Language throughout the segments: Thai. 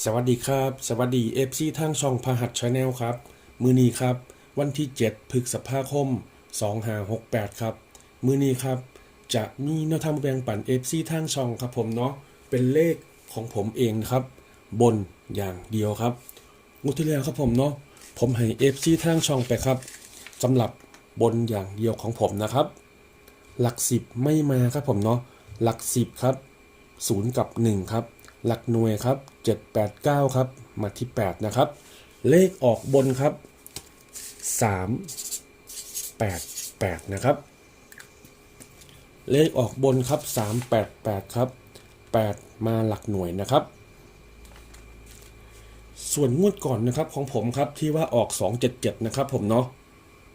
สวัสดีครับ สวัสดีเอฟซีทางช่องพหัสชาแนลครับ มือนี้ครับ วันที่ 7พฤษภาคม2568 ครับ มือนี้ครับ จะมีแนวทางแบ่งปันเอฟซีทางช่องครับผมเนาะเป็นเลขของผมเองครับ บนอย่างเดียวครับงวดที่แล้วครับผมเนาะผมให้เอฟซีทางช่องไปครับสำหรับบนอย่างเดียวของผมนะครับ หลักสิบไม่มาครับผมเนาะหลักสิบครับ0กับ1ครับ หลักหน่วยครับ 7 8 9 ครับ มาที่ 8 นะครับ เลขออกบนครับ 3 8 8 นะครับ เลขออกบนครับ 3 8 8 ครับ 8 มาหลักหน่วยนะครับ ส่วนงวดก่อนนะครับของผมครับที่ว่าออก 277 นะครับผมเนาะ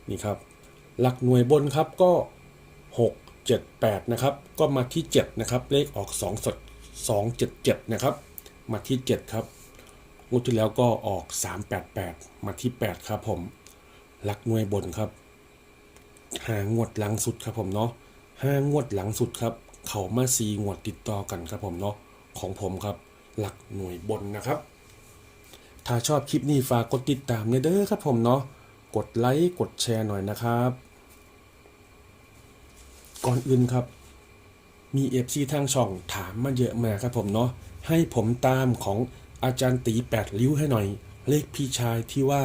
นี่ครับ หลักหน่วยบนครับก็ 6 7 8 นะครับ ก็มาที่ 7 นะครับ เลขออก 2 สด 2 7 7 นะครับ มาที่ 7 ครับงวดที่แล้วก็ออก 3 8 8 มาที่ 8 ครับผมหลักหน่วยบนครับหางวดหลังสุดครับผมเนาะห้างวดหลังสุดครับ เขามาซีงวดติดต่อกันครับผมเนาะของผมครับหลักหน่วยบนนะครับ ถ้าชอบคลิปนี้ฝากกดติดตามเด้อครับผมเนาะกดไลค์กดแชร์หน่อยนะครับ ก่อนอื่นครับ มีเอฟซีทางช่องถามมาเยอะมากครับผมเนาะให้ผมตามของอาจารย์ตีแปดริ้วให้หน่อย เลขพี่ชายที่ว่า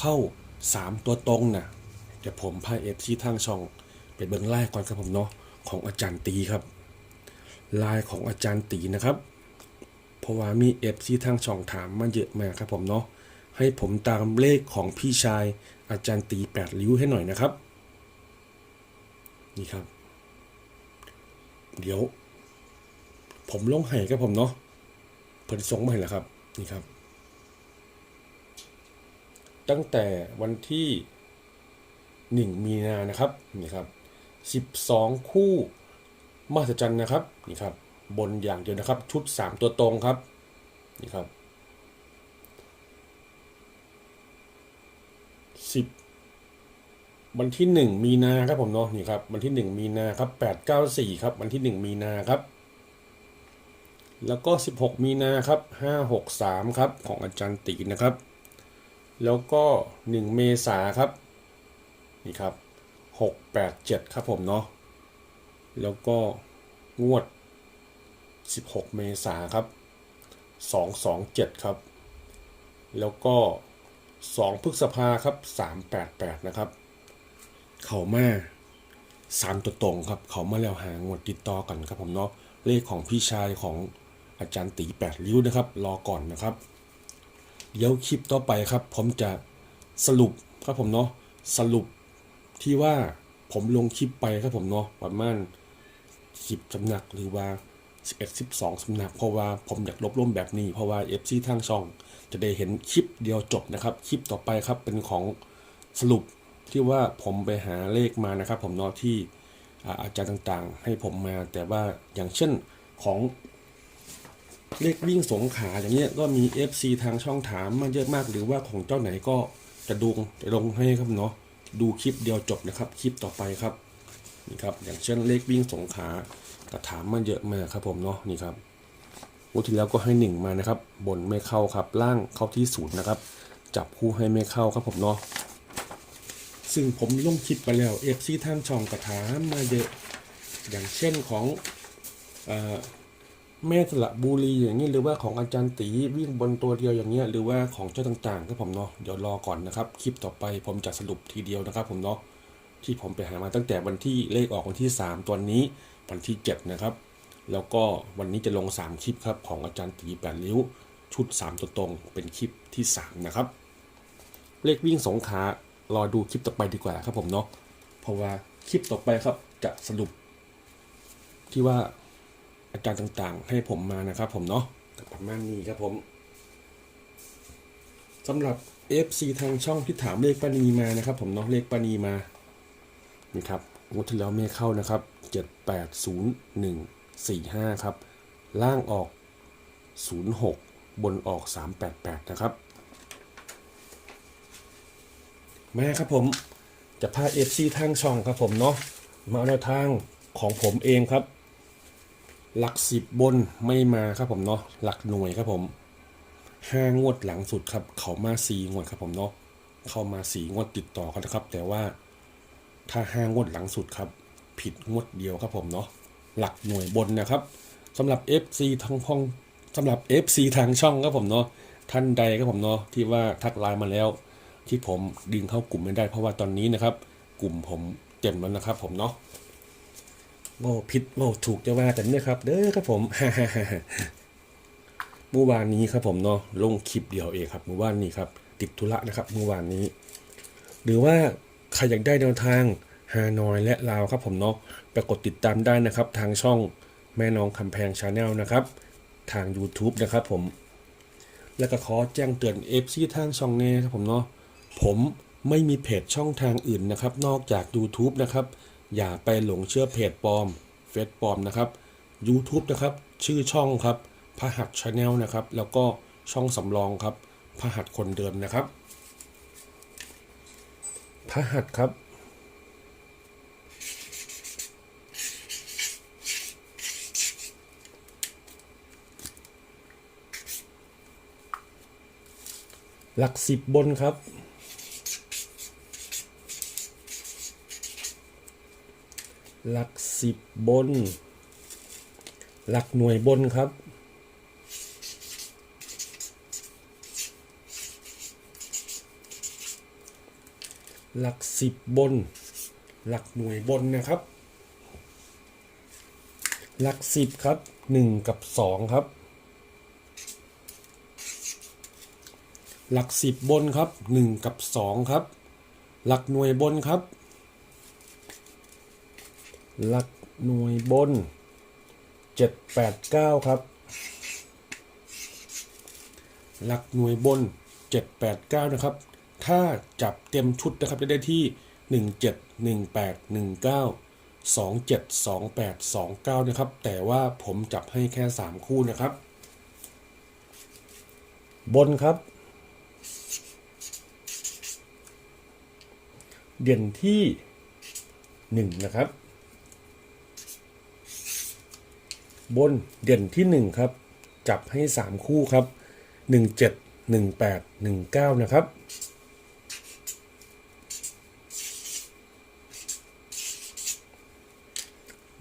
เข้า 3 ตัวตรงน่ะเดี๋ยวผมพาเอฟซีทางช่องไปเบิ่งไล่ก่อนครับผมเนาะของอาจารย์ตีครับลายของอาจารย์ตีนะครับเพราะว่ามีเอฟซีทางช่องถามมาเยอะมากครับผมเนาะให้ผมตามเลขของพี่ชายอาจารย์ตีแปดริ้วให้หน่อยนะครับ นี่ครับ เดี๋ยว ผมลงให้ครับผมเนาะเพิ่นส่งมาให้แล้วครับ นี่ครับ ตั้งแต่วันที่หนึ่งมีนานะครับนี่ครับสิบสองคู่มหัศจรรย์นะครับนี่ครับ บนอย่างเดียวนะครับ ชุดสามตัวตรงครับนี่ครับสิบ วันที่หนึ่งมีนาครับผมเนาะนี่ครับวันที่หนึ่งมีนาครับแปดเก้าสี่ครับวันที่หนึ่งมีนาครับ แล้วก็สิบหกมีนาครับห้าหกสามครับของอาจารย์ตีนะครับ แล้วก็หนึ่งเมษาครับนี่ครับหกแปดเจ็ดครับผมเนาะแล้วก็งวดสิบหกเมษาครับสองสองเจ็ดครับแล้วก็สองพฤษภาครับสามแปดแปดนะครับ เขามาสามตัวตรงครับ เขามาแล้วหางวดติดต่อกันครับผมเนาะเลขของพี่ชายของอาจารย์ตีแปดริ้วนะครับ รอก่อนนะครับ เดี๋ยวคลิปต่อไปครับ ผมจะสรุปครับผมเนาะสรุปที่ว่าผมลงคลิปไปครับผมเนาะประมาณสิบสำนักหรือว่า11 12สำนักเพราะว่าผมอยากลบล้มแบบนี้ เพราะว่า FC ทางช่อง จะได้เห็นคลิปเดียวจบนะครับ คลิปต่อไปครับเป็นของสรุป ที่ว่าผมไปหาเลขมานะครับ ผมนาะที่อาจารย์ต่างๆ ให้ผมมา แต่ว่าอย่างเช่นของเลขวิ่งสงขาอย่างเงี้ยก็มี FC ทางช่องถามมาเยอะมากหรือว่าของเจ้าไหนก็จะดูจะลงให้ครับเนาะดูคลิปเดียวจบนะครับ คลิปต่อไปครับนี่ครับ อย่างเช่นเลขวิ่งสงขาก็ถามมาเยอะมากครับผมเนาะนี่ครับงวดที่แล้วก็ให้หนึ่งมานะครับ บนไม่เข้าครับล่างเข้าที่ศูนย์นะครับ จับคู่ให้ไม่เข้าครับผมเนาะ ซึ่งผมลงคลิปไปแล้วเอฟซีทางช่องกระถามมาเยอะอย่างเช่นของอแม่สละบุรีอย่างนี้หรือว่าของอาจารย์ตีวิ่งบนตัวเดียวอย่างเงี้ยหรือว่าของเจ้าต่างๆครับผมเนาะเดี๋ยวรอก่อนนะครับ คลิปต่อไปผมจะสรุปทีเดียวนะครับผมเนาะที่ผมไปหามาตั้งแต่วันที่เลขออกวันที่ 3 ตัวนี้วันที่ 7 นะครับ แล้วก็วันนี้จะลง 3 คลิปครับของอาจารย์ตีแปดริ้ว ชุด 3 ตัวตรงเป็นคลิปที่ 3 นะครับ เลขวิ่งสงขา รอดูคลิปต่อไปดีกว่าครับผมเนาะเพราะว่าคลิปต่อไปครับจะสรุป ที่ว่าอาจารย์ต่างๆ ให้ผมมานะครับ ผมเนาะประมาณนี้ครับผมสำหรับ FC ทางช่องที่ถามเลขปานีมานะครับ ผมเนาะเลขปานีมานี่ครับงวดที่แล้วไม่เข้านะครับ 780145 ครับ ล่างออก 06 บนออก 388 นะครับ แม่ครับผมจะพาเอฟซีทางช่องครับผมเนาะมาเอาแนวทางของผมเองครับ หลักสิบบนไม่มาครับผมเนาะหลักหน่วยครับผมห้างวดหลังสุดครับ เขามาสี่งวดครับผมเนาะเข้ามาสี่งวดติดต่อกันนะครับ แต่ว่าถ้าห้างวดหลังสุดครับ ผิดงวดเดียวครับผมเนาะหลักหน่วยบนนะครับสำหรับ FC ทางห้องสำหรับ FC ทางช่องครับผมเนาะท่านใดครับผมเนาะที่ว่าทักไลน์มาแล้ว ที่ผมดึงเข้ากลุ่มไม่ได้เพราะว่าตอนนี้นะครับ กลุ่มผมเต็มแล้วนะครับ ผมเนาะโว้ผิดโว้ถูกจะว่ากันนี่ครับ เด้อครับผมเมื่อวานนี้ครับผมเนาะลงคลิปเดียวเองครับเมื่อวานนี้ครับ ติดธุระนะครับเมื่อวานนี้ หรือว่าใครอยากได้แนวทางฮานอยและลาวครับผมเนาะไปกดติดตามได้นะครับ ทางช่องแม่น้องคำแพงชาแนลนะครับ ทาง YouTube นะครับผม แล้วก็ขอแจ้งเตือนเอฟซีทางช่องเน่ครับผมเนาะ ผมไม่มีเพจช่องทางอื่นนะครับ นอกจาก YouTube นะครับ อย่าไปหลงเชื่อเพจปลอมเฟซปลอมนะครับ YouTube นะครับ ชื่อช่องครับพหัสชาแนลนะครับ แล้วก็ช่องสำรองครับพหัสคนเดิมนะครับพหัสครับหลักสิบบนครับ หลักสิบบน หลักหน่วยบนครับ หลักสิบบน หลักหน่วยบนนะครับ หลักสิบครับหนึ่งกับสองครับ หลักสิบบนครับหนึ่งกับสองครับ หลักหน่วยบนครับ หลักหน่วยบนเจ็ดแปดเก้าครับ หลักหน่วยบนเจ็ดแปดเก้านะครับ ถ้าจับเต็มชุดนะครับจะได้ที่หนึ่งเจ็ดหนึ่งแปดหนึ่งเก้าสองเจ็ดสองแปดสองเก้านะครับ แต่ว่าผมจับให้แค่สามคู่นะครับ บนครับ เด่นที่หนึ่งนะครับ บนเด่นที่หนึ่งครับ จับให้สามคู่ครับหนึ่งเจ็ดหนึ่งแปดหนึ่งเก้านะครับ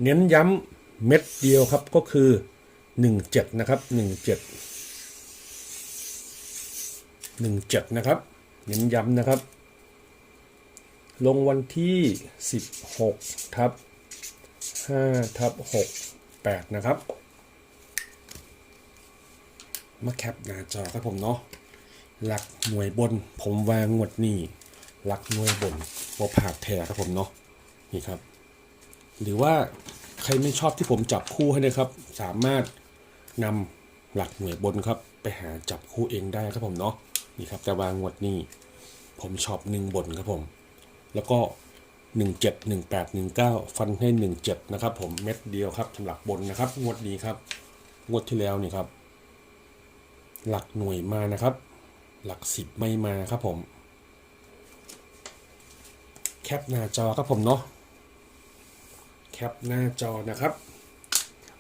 เน้นย้ำเม็ดเดียวครับก็คือหนึ่งเจ็ดนะครับหนึ่งเจ็ดหนึ่งเจ็ดนะครับ เน้นย้ำนะครับ ลงวันที่ 16 ทับ5ทับ6 8 นะครับ มาแคปหน้าจอครับผมเนาะ หลักหน่วยบน ผมวางงวดนี้ หลักหน่วยบนบอผ่าดแท้ครับผมเนาะ นี่ครับ หรือว่าใครไม่ชอบที่ผมจับคู่ให้นะครับ สามารถนำหลักหน่วยบนครับ ไปหาจับคู่เองได้ครับผมเนาะ นี่ครับแต่วางงวดนี้ ผมชอบหนึ่งบนครับผม แล้วก็ 17 18 19 ฟันให้ 17 นะครับผมเม็ดเดียวครับสำหรับบนนะครับ งวดนี้ครับ งวดที่แล้วนี่ครับ หลักหน่วยมานะครับ หลักสิบไม่มาครับผม แคปหน้าจอครับผมเนาะแคปหน้าจอนะครับ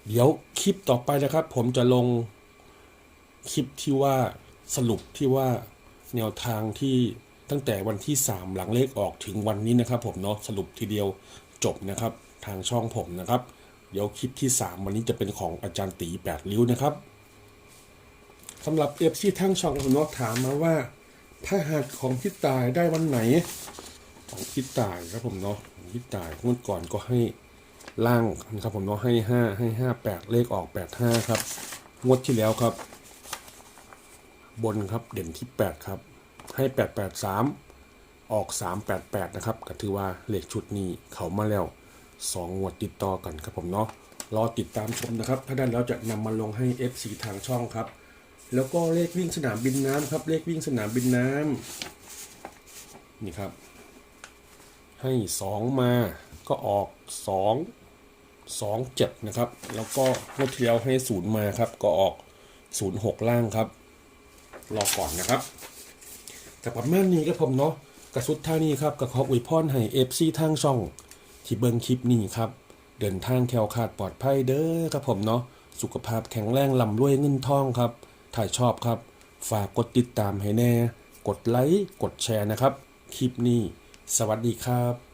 เดี๋ยวคลิปต่อไปนะครับ ผมจะลงคลิปที่ว่าสรุปที่ว่าแนวทางที่ ตั้งแต่วันที่ 3 หลังเลขออกถึงวันนี้นะครับ ผมเนาะสรุปทีเดียวจบนะครับ ทางช่องผมนะครับ เดี๋ยวคลิปที่ 3 วันนี้จะเป็นของอาจารย์ตีแปดริ้วนะครับสำหรับเอฟซีทั้งช่องผมเนาะถามมาว่าพระหัสของพี่ตายได้วันไหน ของพี่ตายครับผมเนาะของพี่ตายงวดก่อนก็ให้ล่างนะครับผมเนาะให้ห้าให้ห้าแปดเลขออกแปดห้าครับงวดที่แล้วครับ บนครับเด่นที่แปดครับ ให้แปดแปดสามออกสามแปดแปดนะครับก็ถือว่าเลขชุดนี้เขามาแล้วสองวดติดต่อกันครับผมเนาะรอติดตามชมนะครับ ถ้าได้แล้วจะนำมาลงให้ FC ทางช่องครับ แล้วก็เลขวิ่งสนามบินน้ำครับ เลขวิ่งสนามบินน้ำนี่ครับ ให้สองมาก็ออกสองสองเจ็ดนะครับ แล้วก็งวดที่แล้วให้ศูนย์มาครับ ก็ออกศูนย์หกล่างครับ รอก่อนนะครับ กับประมาณนี้ก็ผมเนาะกระสุดท่านี้ครับก็ขออวยพรให้เอฟซีทางช่อง ที่เบิ่งคลิปนี้ครับ เดินทางแคล้วคลาดปลอดภัยเด้อครับผมเนาะสุขภาพแข็งแรงลำรวยเงินทองครับถ่ายชอบครับ ฝากกดติดตามให้แน่ กดไลค์กดแชร์นะครับ คลิปนี้ สวัสดีครับ